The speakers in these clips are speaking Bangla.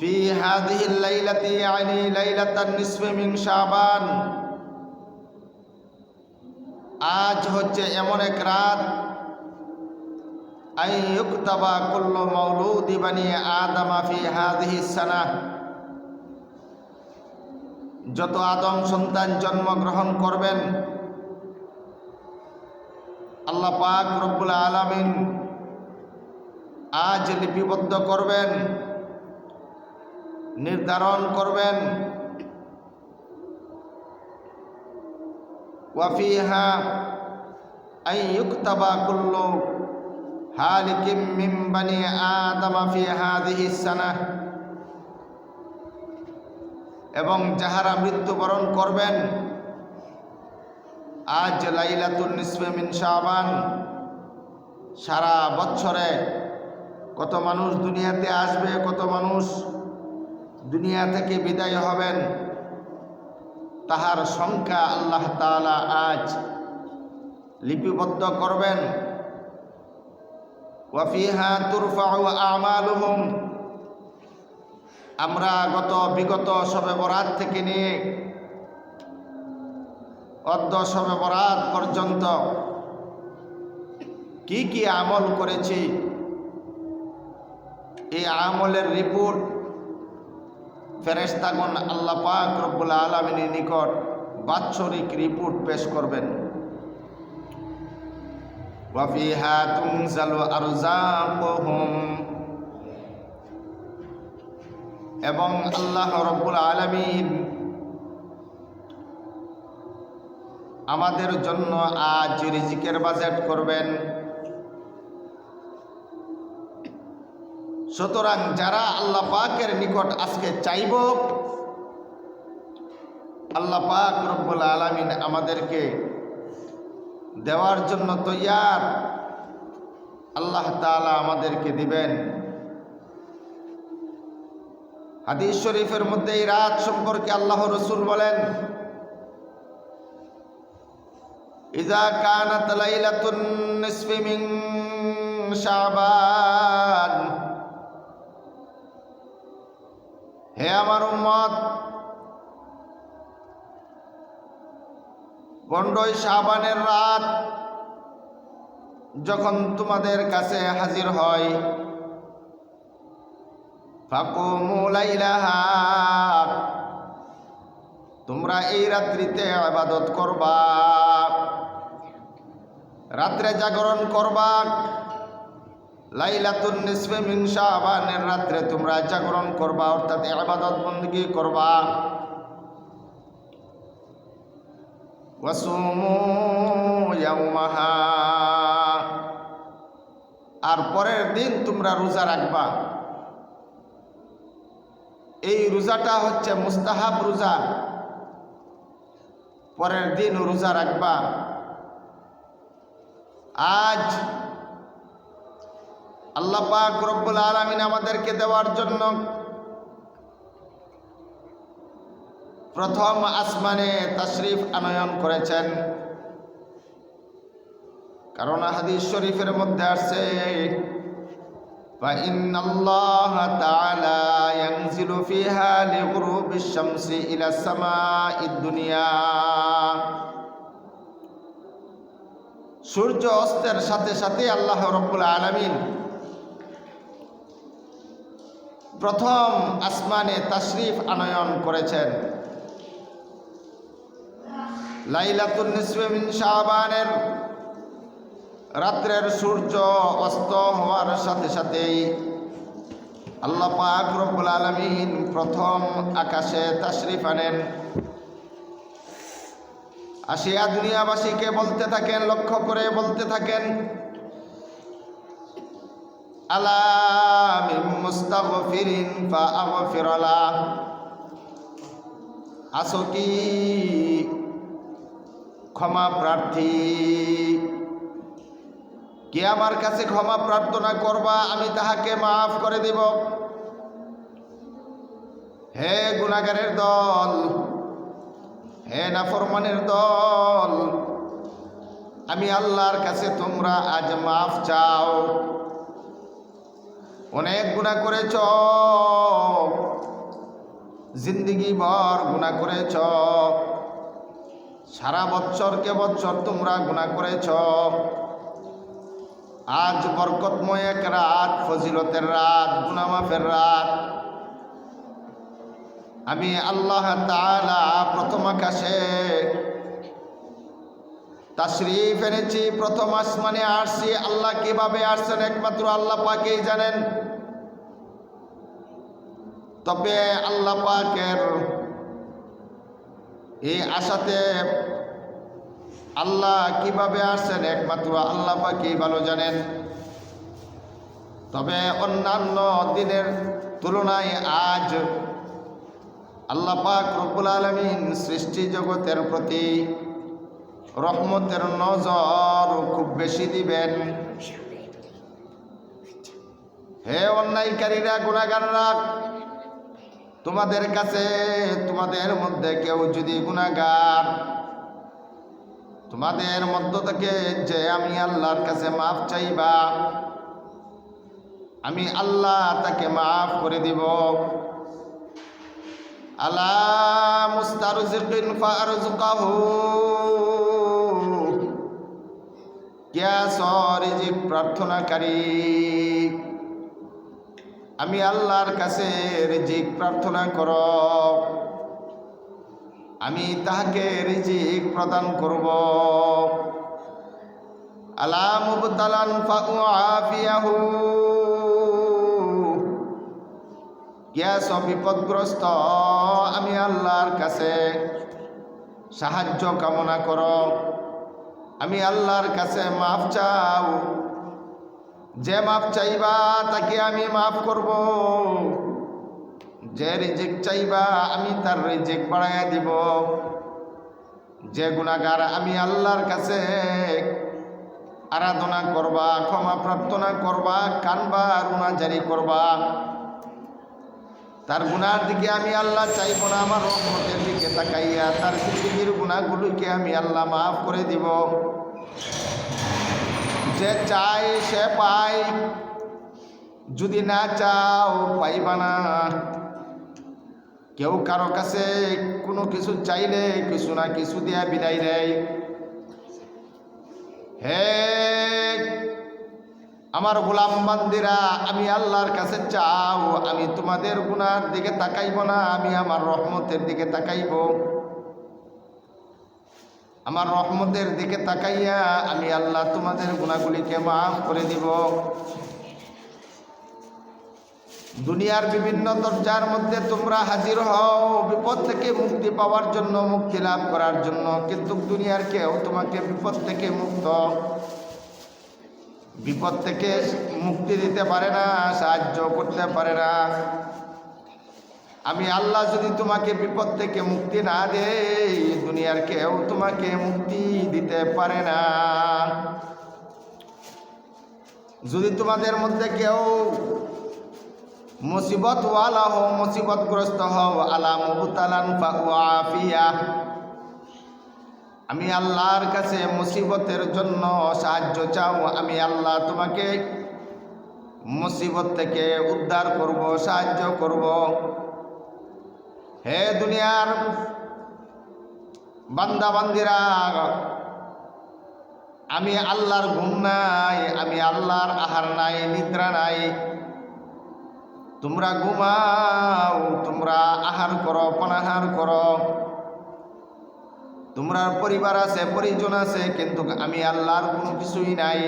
في هذه الليلة يعني ليلة النصف من شعبان আজ হচ্ছে এমন এক রাত আই ইউক্তাবা কুল্লু মাউলুদি বানিয়ে আদামা ফি হাদিহি সানা যত আদম সন্তান জন্মগ্রহণ করবেন আল্লাহ পাক রব্বুল আলামিন আজ লিপিবদ্ধ করবেন নির্ধারণ করবেন। ওয়াফিহা বানি সানাহ। এবং যাহারা মৃত্যুবরণ করবেন, আজ লাইলাতুন নিসফে মিন শাবান, সারা বছরে কত মানুষ দুনিয়াতে আসবে, কত মানুষ দুনিয়া থেকে বিদায় হবেন। তাহার সংখ্যা আল্লাহ তাআলা আজ লিপিবদ্ধ করবেন। ওয়াফিহা তুরফাউ আমালুহুম। আমরা গত বিগত সবে বরাত থেকে নিয়ে অর্ধ সবে বরাত পর্যন্ত কি কি আমল করেছি, এই আমলের রিপোর্ট ফেরেস্তাগণ আল্লাহ পাক রব্বুল আলমিনের নিকট বাৎসরিক রিপোর্ট পেশ করবেন। এবং আল্লাহ রব্বুল আলমিন আমাদের জন্য আজ রিজিকের বাজেট করবেন। সুতরাং যারা আল্লাহ পাকের নিকট আজকে চাইব, আল্লাহ পাক রব্বুল আলমিন আমাদেরকে দেওয়ার জন্য তৈয়ার। আল্লাহ তালা আমাদেরকে দিবেন। হাদিস শরীফের মধ্যে এই রাত সম্পর্কে আল্লাহ রসুল বলেন ইজা কানাত লাইলাতুন নিসফি মিন শাবান। হে আমার উম্মত পনেরোই শাবানের রাত যখন তোমাদের কাছে হাজির হয় তোমরা এই রাত্রিতে আবাদত করবা, রাত্রে জাগরণ করবা লাইলাতুন নিসফে মিন শাবানের রাত্রে তোমরা জাগরণ করবা, অর্থাৎ ইবাদত বন্দেগী করবা। ওয়াসুমু ইয়াউমাহা। আর পরের দিন তোমরা রোজা রাখবা। এই রোজাটা হচ্ছে মুস্তাহাব রোজা। পরের দিন রোজা রাখবা। আজ আল্লাহ পাক রব্বুল আলমিন আমাদেরকে দেওয়ার জন্য প্রথম আসমানে তশরিফ আনয়ন করেছেন কারণ হাদিস শরীফের মধ্যে আসছে فإن الله تعالى ينزل فيها لغروب الشمس إلى السماء الدنيا সূর্য অস্তের সাথে সাথে আল্লাহ রব্বুল আলমিন প্রথম আসমানে তাশরিফ আনয়ন করেছেন। লাইলাতুন নিসফে মিন শাবানের রাত্রের সূর্য অস্ত হওয়ার সাথে সাথেই আল্লাহ পাক রব্বুল আলমিন প্রথম আকাশে তাশরিফ আনেন। আসিয়া দুনিয়াবাসীকে বলতে থাকেন, লক্ষ্য করে বলতে থাকেন ফাআগফিরালা আসো কি? ক্ষমা প্রার্থী। কে আমার কাছে ক্ষমা প্রার্থনা করবা, আমি তাহাকে মাফ করে দিব। হে গুণাগারের দল, হে নাফরমানের দল, আমি আল্লাহর কাছে তোমরা আজ মাফ চাও। অনেক গুণা করেছ। জিন্দিগি ভর গুণা করেছ। সারা বছরকে বছর তোমরা গুণা করেছ। আজ বরকতময় এক রাত, ফজিলতের রাত, গুনামাফের রাত। আমি আল্লাহ তাআলা প্রথম আকাশে তাশরিফ এনেছি, প্রথম আসমানে আসছি আল্লাহ কীভাবে আসছেন একমাত্র আল্লাহ পাকেই জানেন। তবে আল্লাহ পাকের এই আশাতে আল্লাহ কীভাবে আসছেন একমাত্র আল্লাহ পাকেই ভালো জানেন। তবে অন্যান্য দিনের তুলনায় আজ আল্লাহ পাক রব্বুল আলমিন সৃষ্টি জগতের প্রতি রহমতের নজর খুব বেশি দিবেন। হে অন্যায়কারীরা গুণাগাররা তোমাদের কাছে, তোমাদের মধ্যে কেউ যদি গুণাগার তোমাদের মধ্য থেকে যে আমি আল্লাহর কাছে মাফ চাইবা, আমি আল্লাহ তাকে মাফ করে দিব। আলা মুস্তারজিকিন ফারজুকাহু কিয়া সরিজিক প্রার্থনাকারী। আমি আল্লাহর কাছে রিজিক প্রার্থনা কর। আমি তাহাকে রিজিক প্রদান করব। আলা মুবতালান ফাউআফিয়াহু গ্যাস বিপদগ্রস্ত, আমি আল্লাহর কাছে সাহায্য কামনা করো। আমি আল্লাহর কাছে মাফ চাও। যে মাফ চাইবা তাকে আমি মাফ করব। যে রিজিক চাইবা আমি তার রিজিক বাড়াইয়া দিব। যে গুণাগার আমি আল্লাহর কাছে আরাধনা করবা, ক্ষমা প্রার্থনা করবা, কানবা, রুনা জারি করবা, তার গুণার দিকে আমি আল্লাহ চাইব না, আমার রহমতের দিকে তাকাইয়া তার জিন্দগির গুণাগুলোকে আমি আল্লাহ মাফ করে দিব। যে চাই সে পাই যদি না চাও পাইবা না। কেউ কারও কাছে কোনো কিছু চাইলে কিছু না কিছু দিয়া বিদায় দেয় হে আমার গোলাম বান্দিরা, আমি আল্লাহর কাছে চাও, আমি তোমাদের গুনার দিকে তাকাইব না, আমি আমার রহমতের দিকে তাকাইব। আমার রহমতের দিকে তাকাইয়া আমি আল্লাহ তোমাদের গুণাগুলিকে মাফ করে দিব। দুনিয়ার বিভিন্ন দরজার মধ্যে তোমরা হাজির হও, বিপদ থেকে মুক্তি পাওয়ার জন্য, মুক্তি লাভ করার জন্য। কিন্তু দুনিয়ার কেউ তোমাকে বিপদ থেকে মুক্ত, বিপদ থেকে মুক্তি দিতে পারে না, সাহায্য করতে পারে না। আমি আল্লাহ যদি তোমাকে বিপদ থেকে মুক্তি না দেই দুনিয়ার কেউ তোমাকে মুক্তি দিতে পারে না। যদি তোমাদের মধ্যে কেউ মুসিবত ওয়ালা হও, মুসিবতগ্রস্ত হও, আলা আমি আল্লাহর কাছে মুসিবতের জন্য সাহায্য চাও, আমি আল্লাহ তোমাকে মুসিবত থেকে উদ্ধার করব, সাহায্য করব। হে দুনিয়ার বান্দা বান্দিরা আমি আল্লাহর ঘুম নাই, আমি আল্লাহর আহার নাই, নিদ্রা নাই। তোমরা ঘুমাও, তোমরা আহার করো, পনাহার করো। তোমরা পরিবার আছে, পরিজন আছে, কিন্তু আমি আল্লাহর কোনো কিছুই নাই।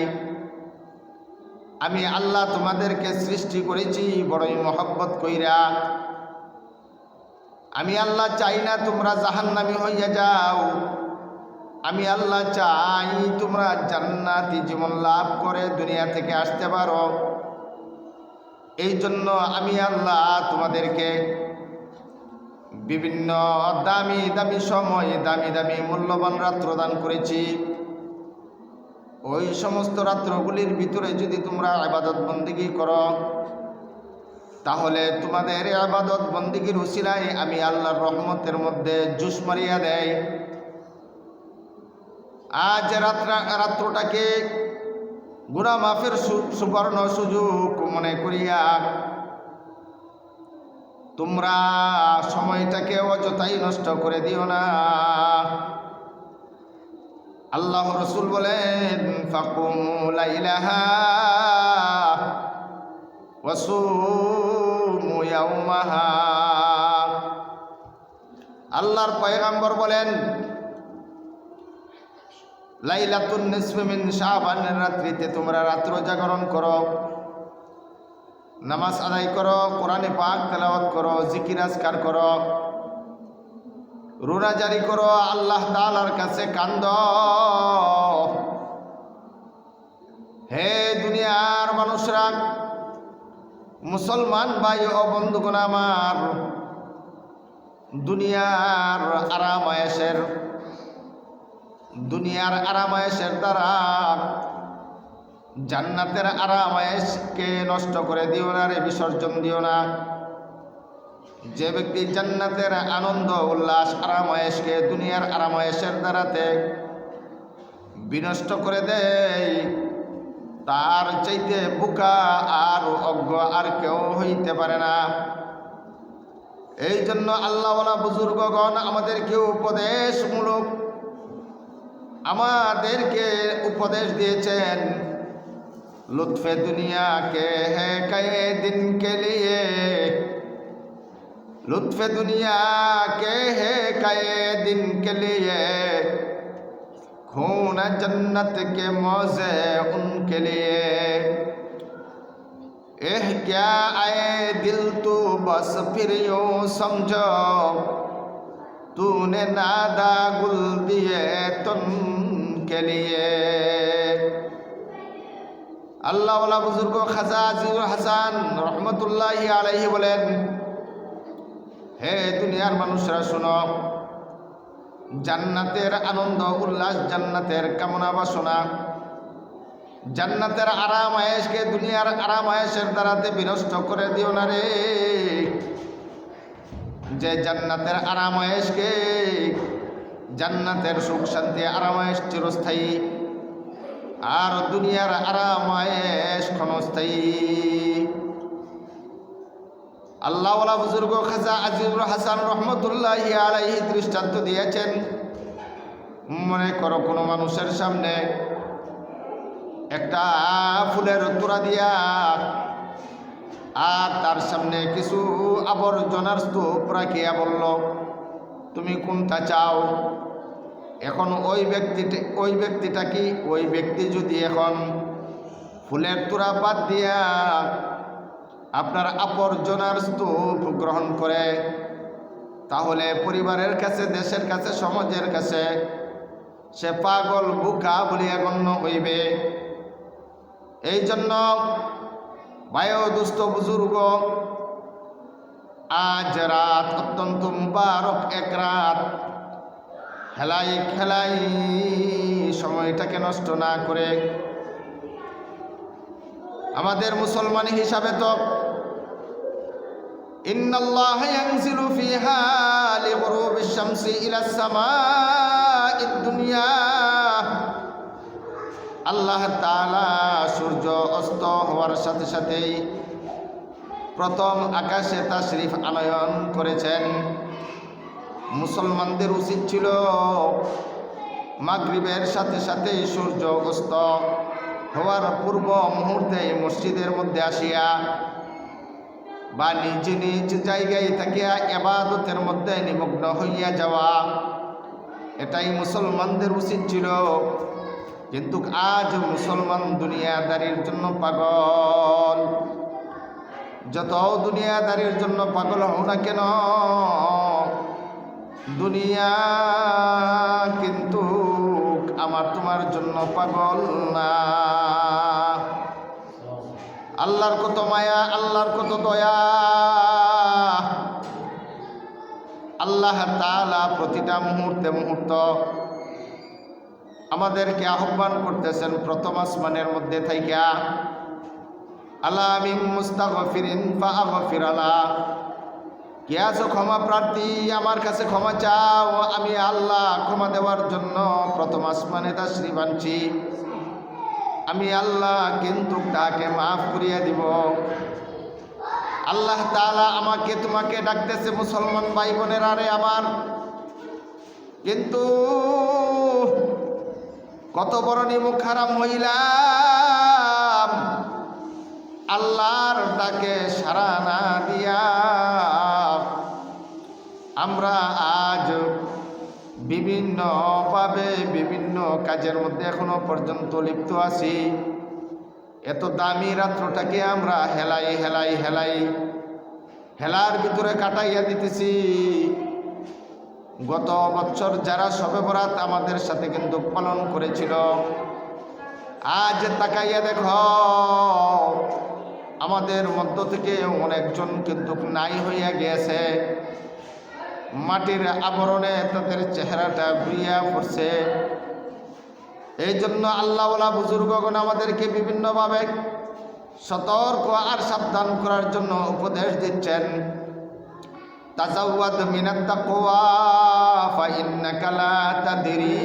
আমি আল্লাহ তোমাদেরকে সৃষ্টি করেছি, বড়ই মহব্বত কইরা। আমি আল্লাহ চাই না তোমরা জাহান্নামি হইয়া যাও। আমি আল্লাহ চাই তোমরা জান্নাতি জীবন লাভ করে দুনিয়া থেকে আসতে পারো। এই জন্য আমি আল্লাহ তোমাদেরকে বিভিন্ন দামি দামি সময়, দামি দামি মূল্যবান রাত্র দান করেছি। ওই সমস্ত রাত্রগুলির ভিতরে যদি তোমরা আবাদত বন্দিগি করো তাহলে তোমাদের আবাদত বন্দিগির উসিলায় আমি আল্লাহর রহমতের মধ্যে জুস মারিয়া দেয় আজ রাত্রা রাত্রটাকে গুণা মাফের সুবর্ণ সুযোগ মনে করিয়া তোমরা সময়টাকে অযথাই নষ্ট করে দিও না। আল্লাহ রসুল বলেন ওয়াসুমু ইয়াউমাহা আল্লাহর পয়গাম্বর বলেন, লাইলাতুন মিন রাত্রিতে তোমরা রাত্র জাগরণ করো, নামাজ আদায় করো, কোরআনে পাক তেলাওয়াত করো, জিকির আজকার করো রোনা জারি করো, আল্লাহ তাআলার কাছে কান্দ। হে দুনিয়ার মানুষরা মুসলমান ভাই ও বন্ধুগণ আমার, দুনিয়ার আরামায়েশের দুনিয়ার আরামায়েশের দ্বারা জান্নাতের আরামায়েশকে নষ্ট করে দিও না রে, বিসর্জন দিও না। যে ব্যক্তি জান্নাতের আনন্দ, উল্লাস, আরামায়েশকে দুনিয়ার আরামায়েশের দ্বারাতে বিনষ্ট করে দেয় তার চাইতে বুকা আর অজ্ঞ আর কেউ হইতে পারে না। এই জন্য আল্লাহওয়ালা বুজুর্গগণ, আমাদেরকে উপদেশমূলক আমাদেরকে উপদেশ দিয়েছেন, লুৎফে দুনিয়া কে হে কয়ে দিন কে লিয়ে, লুৎফে দুনিয়া কে হে কয়ে দিন কে লিয়ে। খুন জন্নত কে মজে উনকে এহ কে আয়ে দিল তু বস ফিরিও সমঝো তুনে নাদা গুল দিয়ে তুন কে লিয়ে আল্লাহ ওলা বুজুর্গ খাজা আজিজুল হাসান রহমতুল্লাহ আলাইহি বলেন হে দুনিয়ার মানুষরা শোনো জান্নাতের আনন্দ, উল্লাস, জান্নাতের কামনা, বাসনা। জান্নাতের আরাম আয়েসকে দুনিয়ার আরাম আয়েসের দ্বারাতে বিনষ্ট করে দিও না রে। যে জান্নাতের আরাম আয়েসকে জান্নাতের সুখ, শান্তি আরাম আয়েস চিরস্থায়ী। আর দুনিয়ার আরাম আয়েস ক্ষণস্থায়ী। আল্লাহওয়ালা বুজুর্গ খাজা আজিজুল হাসান রহমতুল্লাহ আলাইহি দৃষ্টান্ত দিয়েছেন। মনে করো কোনো মানুষের সামনে একটা ফুলের তোড়া দিয়া আর তার সামনে কিছু আবর্জনার স্তূপ রাখিয়া বলল, তুমি কোনটা চাও? এখন ওই ব্যক্তিটা ওই ব্যক্তিটা কি? ওই ব্যক্তি যদি এখন ফুলের তোড়া বাদ দিয়া আপনার আবর্জনার স্তূপ গ্রহণ করে। তাহলে পরিবারের কাছে, দেশের কাছে, সমাজের কাছে সে পাগল বুকা বলিয়া গণ্য হইবে। এই জন্য বায়ুদুস্থ বুজুর্গ, আজ রাত অত্যন্ত মুবারক, এক রাত খেলাই খেলাই সময়টাকে নষ্ট না করে। আমাদের মুসলমান হিসাবে তো إن الله ينزل فيها لغروب الشمس إلى السماء الدنيا আল্লাহ তাআলা সূর্য অস্ত হওয়ার সাথে সাথেই প্রথম আকাশে তাশরিফ আনয়ন করেছেন মুসলমানদের উচিত ছিল মাগরিবের সাথে সাথেই সূর্য অস্ত হওয়ার পূর্ব মুহূর্তে মসজিদের মধ্যে আসিয়া বা নিজ নিজ জায়গায় থাকিয়া এবাদতের মধ্যে নিমগ্ন হইয়া যাওয়া। এটাই মুসলমানদের উচিত ছিল। কিন্তু আজ মুসলমান দুনিয়াদারির জন্য পাগল। যত দুনিয়াদারির জন্য পাগল হও না কেন, দুনিয়া কিন্তু আমার তোমার জন্য পাগল না। আল্লাহর কত মায়া, আল্লাহর কত দয়া। আল্লাহ তাআলা প্রতিটা মুহূর্তে মুহূর্ত আমাদেরকে আহ্বান করতেছেন প্রথম আসমানের মধ্যে থাইকা। আল্লাহ আমি মুস্তাগফিরিন ফাগফির আলা কে আছো ক্ষমা প্রার্থী, আমার কাছে ক্ষমা চাও। আমি আল্লাহ ক্ষমা দেওয়ার জন্য প্রথম আসমানে তাশ্রী বানছি আমি আল্লাহ কিন্তু তাকে মাফ করিয়া দিব। আল্লাহ তাআলা আমাকে তোমাকে ডাকতেছে মুসলমান ভাই বোনেরা রে আমার। কিন্তু কত বড় নিমুখ হারাম হইলাম। আল্লাহর ডাকে সারা না দিয়া। আমরা আজ বিভিন্নভাবে বিভিন্ন কাজের মধ্যে এখনও পর্যন্ত লিপ্ত আছি। এত দামি রাত্রটাকে আমরা হেলাই হেলাই হেলাই, হেলার ভিতরে কাটাইয়া দিতেছি। গত বছর যারা সবে বরাত আমাদের সাথে কিন্তু পালন করেছিল, আজ তাকাইয়া দেখ, আমাদের মধ্য থেকে অনেকজন কিন্তু নাই হইয়া গিয়েছে। মাটির আবরণে তাদের চেহারাটা ঘুরিয়া পড়ছে। এই জন্য আল্লাহওয়ালা বুজুর্গগণ আমাদেরকে বিভিন্নভাবে সতর্ক আর সাবধান করার জন্য উপদেশ দিচ্ছেন। তাজাওয়াদ মিনাত তাকওয়া ফাইন্নাকা লা তাদরি।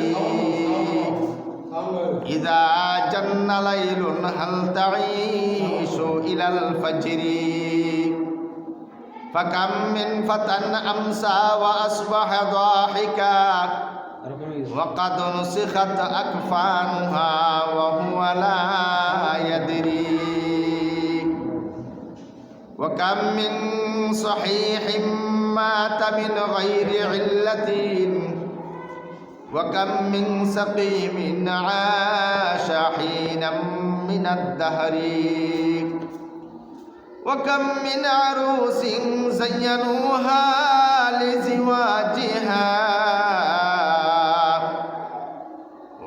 ইযা জান্না লাইলুন হাল তাঈশু ইলাল ফাজরি। فكم من فتى أمسى وأصبح ضاحكا. وقد نسخت أكفانها وهو لا يدري. وكم من صحيح مات من غير علة. وكم من سقيم عاش حينا من الدهر. وكم من عروس زينوها لزواجها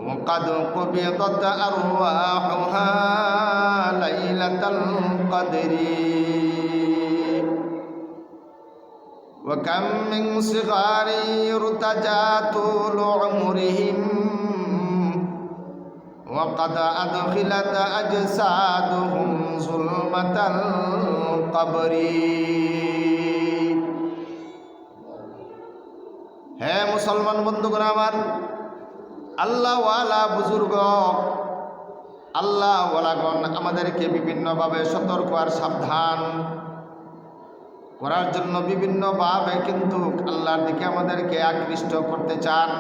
وقد قبضت أرواحها ليلة القدر. وكم من صغار يرتجى طول عمرهم. وقد أدخلت أجسادهم ظلمة কবরি হ্যাঁ মুসলমান বন্ধুগণ আমার, আল্লাহওয়ালা বুজুর্গ, আল্লাহওয়ালাগণ আমাদেরকে বিভিন্নভাবে সতর্ক আর সাবধান করার জন্য বিভিন্নভাবে কিন্তু আল্লাহর দিকে আমাদেরকে আকৃষ্ট করতে চান।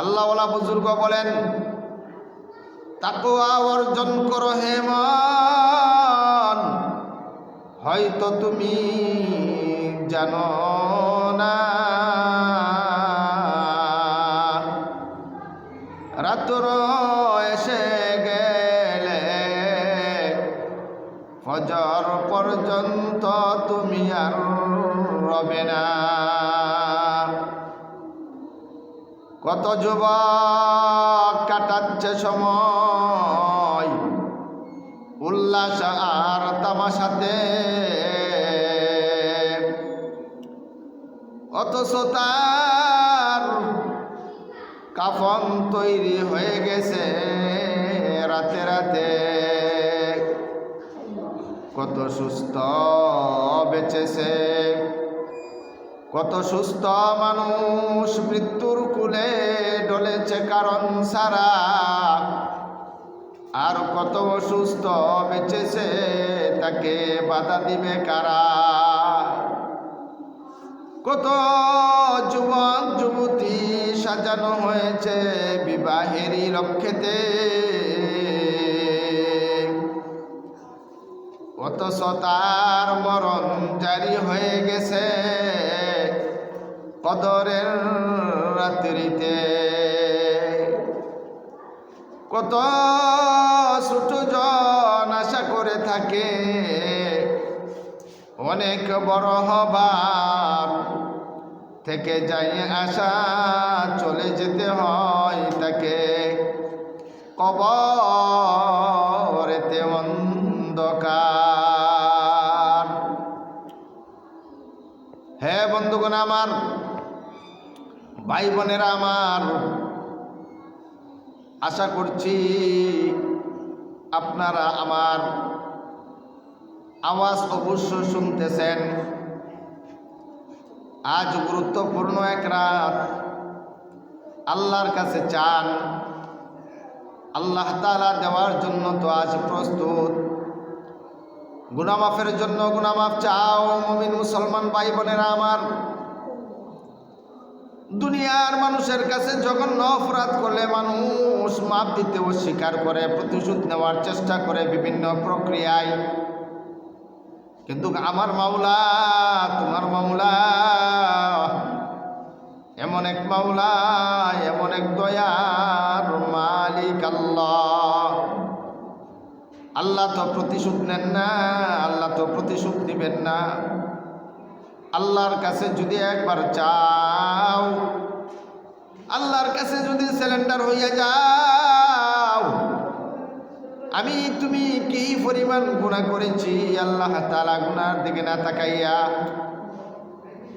আল্লাহওয়ালা বুজুর্গ বলেন তাকুয়া অর্জন করো হেমা হেমন হয়তো তুমি জানো না। রাত্র এসে গেলে ফজর পর্যন্ত তুমি আর রবে না। কত যুবক কাটাচ্ছে সময় উল্লাস আর তামাশাতে। অথচ তার কাফন তৈরি হয়ে গেছে রাতে রাতে। কত সুস্থ বেঁচেছে। কত সুস্থ মানুষ মৃত্যুর কুলে ডলেছে কারণ সারা আর কত অসুস্থ বেঁচেছে তাকে বাধা দিবে কারা? কত যুবক, যুবতী সাজানো হয়েছে বিবাহেরই লক্ষ্যেতে। অথচ তার মরণ জারি হয়ে গেছে। কদরের রাত্রিতে কত ছোট জন আশা করে থাকে। অনেক বড় হবার থেকে যাই আশা চলে যেতে হয় তাকে। কবরেতে অন্ধকার। হে বন্ধুগণ আমার, ভাই বোনেরা আমার আশা করছি আপনারা আমার আওয়াজ অবশ্য শুনতেছেন। আজ গুরুত্বপূর্ণ এক রাত। আল্লাহর কাছে চান। আল্লাহ তালা দেওয়ার জন্য তো আজ প্রস্তুত। গুনামাফের জন্য গুনামাফ চাও, মমিন মুসলমান ভাই বোনেরা আমার। দুনিয়ার মানুষের কাছে জঘন্য অপরাধ করলে মানুষ মাপ দিতে অস্বীকার করে, প্রতিশোধ নেওয়ার চেষ্টা করে বিভিন্ন প্রক্রিয়ায়। কিন্তু আমার মাওলা, তোমার মাওলা, এমন এক মাওলা, এমন এক দয়ার মালিক আল্লাহ। আল্লাহ তো প্রতিশোধ নেন না, আল্লাহ তো প্রতিশোধ দিবেন না। আল্লাহর কাছে যদি একবার চাও, আল্লাহর কাছে যদি সিলিন্ডার হইয়া যাও, আমি তুমি কি পরিমাণ গুণা করেছি? আল্লাহ তালা গুনার দিকে না তাকাইয়া,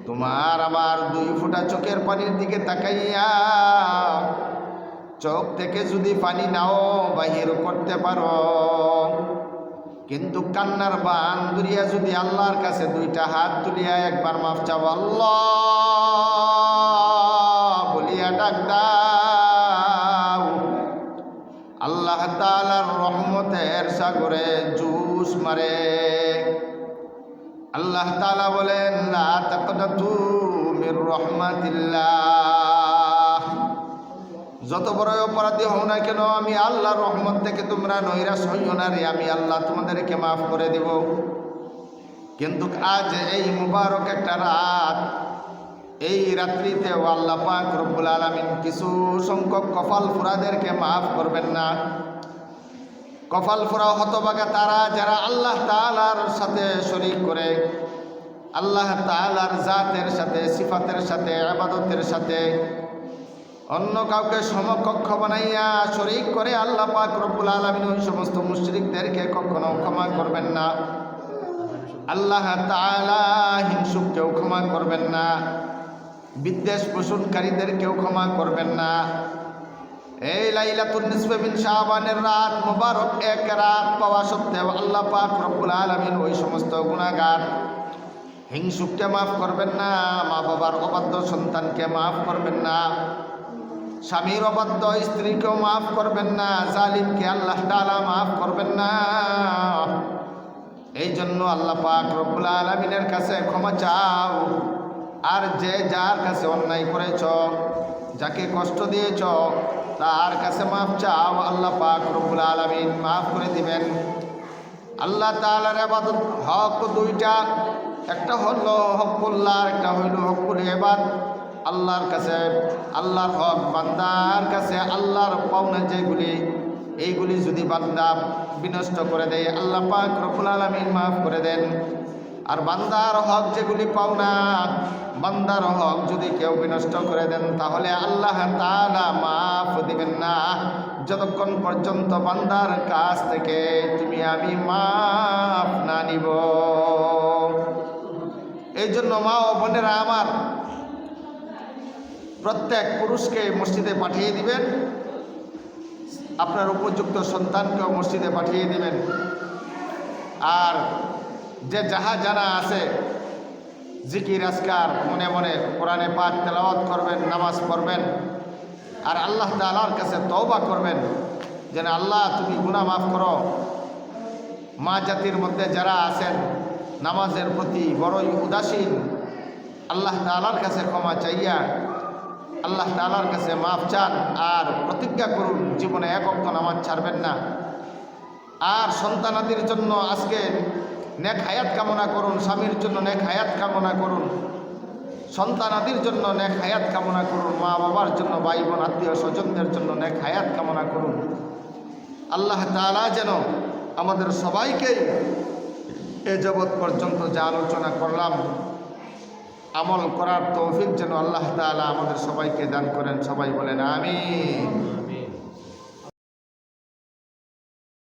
তোমার আমার দুই ফোঁটা চোখের পানির দিকে তাকাইয়া, চোখ থেকে যদি পানি নাও, বাহির করতে পারো। কিন্তু কান্নার বান দুরিয়া যদি আল্লাহর কাছে দুইটা হাত তুলিয়া একবার মাফ চাও, আল্লাহ বলিয়া ডাক আল্লাহ তালার রহমতের সাগরে জুস মারে। আল্লাহ তালা বলেন, লা তাকনাতু মির রহমাতিল্লাহ। যত বড় অপরাধী হও না কেন, আমি আল্লাহর রহমত থেকে তোমরা নৈরাশ হইও না রে, আমি আল্লাহ তোমাদেরকে মাফ করে দেব। কিন্তু আজ এই মুবারক একটা রাত, এই রাত্রিতে আল্লাহ পাক রব্বুল আলমিন কিছু সংখ্যক কপাল ফুরাদেরকে মাফ করবেন না। কপাল ফুরা হতবাগা তারা যারা আল্লাহ তালার সাথে শরিক করে, আল্লাহ তালার জাতের সাথে, সিফাতের সাথে, আবাদতের সাথে অন্য কাউকে সমকক্ষ বানাইয়া শরিক করে আল্লাহ পাক রব্বুল আলমিন ওই সমস্ত মুশরিকদেরকে কখনো ক্ষমা করবেন না। আল্লাহ তালা হিংসুককেও ক্ষমা করবেন না। বিদ্বেষ পোষণকারীদেরকেও ক্ষমা করবেন না। এই লাইলাতুল নিসফে বিন শাহবানের রাত মুবারক এক রাত পাওয়া সত্ত্বেও আল্লাহ পাক রব্বুল আলমিন ওই সমস্ত গুণাগার হিংসুককে মাফ করবেন না মা বাবার অবাধ্য সন্তানকে মাফ করবেন না। স্বামীর অবাধ্য স্ত্রীকেও মাফ করবেন না, জালিমকে আল্লাহ তালা মাফ করবেন না। এই জন্য আল্লাহ পাক রব্বুল আলমিনের কাছে ক্ষমা চাও। আর যে যার কাছে অন্যায় করেছ, যাকে কষ্ট দিয়েছ, তার কাছে মাফ চাও। আল্লাহ পাক রব্বুল আলমিন মাফ করে দিবেন। আল্লাহ তালার আবাদত হক দুইটা, একটা হলো হকুল্লাহ একটা হইল হকুল এবাদ আল্লাহর কাছে, আল্লাহর হক, বান্দার কাছে, আল্লাহর পাওনা যেগুলি, এইগুলি যদি বান্দা বিনষ্ট করে দেয়, আল্লাহ পাক রব্বুল আলমিন মাফ করে দেন। আর বান্দার হক যেগুলি পাওনা, বান্দার হক যদি কেউ বিনষ্ট করে দেন, তাহলে আল্লাহ তালা মাফ দিবেন না। যতক্ষণ পর্যন্ত বান্দার কাছ থেকে তুমি আমি মাফ না নিব। এই জন্য মা ও বোনেরা আমার প্রত্যেক পুরুষকে মসজিদে পাঠিয়ে দিবেন। আপনার উপযুক্ত সন্তানকেও মসজিদে পাঠিয়ে দিবেন। আর যে যাহা জানা আছে, জিকির, আজকার, মনে মনে কোরআনে পাক তেলাওয়াত করবেন, নামাজ পড়বেন। আর আল্লাহ তালার কাছে তওবা করবেন, যেন আল্লাহ তুমি গুনাহ মাফ করো। মা জাতির মধ্যে যারা আছেন, নামাজের প্রতি বড়ই উদাসীন। আল্লাহ তালার কাছে ক্ষমা চাইয়া আল্লাহ তালার কাছে মাফ চান আর প্রতিজ্ঞা করুন, জীবনে এক অক্ত নামাজ ছাড়বেন না। আর সন্তানাদির জন্য আজকে নেক হায়াত কামনা করুন, স্বামীর জন্য নেক হায়াত কামনা করুন, সন্তানাদির জন্য নেক হায়াত কামনা করুন মা বাবার জন্য ভাই বোন আত্মীয় স্বজনদের জন্য নেক হায়াত কামনা করুন। আল্লাহ তালা যেন আমাদের সবাইকেই এ জগৎ পর্যন্ত যা আলোচনা করলাম আমল করার তৌফিক যেন আল্লাহ তালা আমাদের সবাইকে দান করেন। সবাই বলেন আমি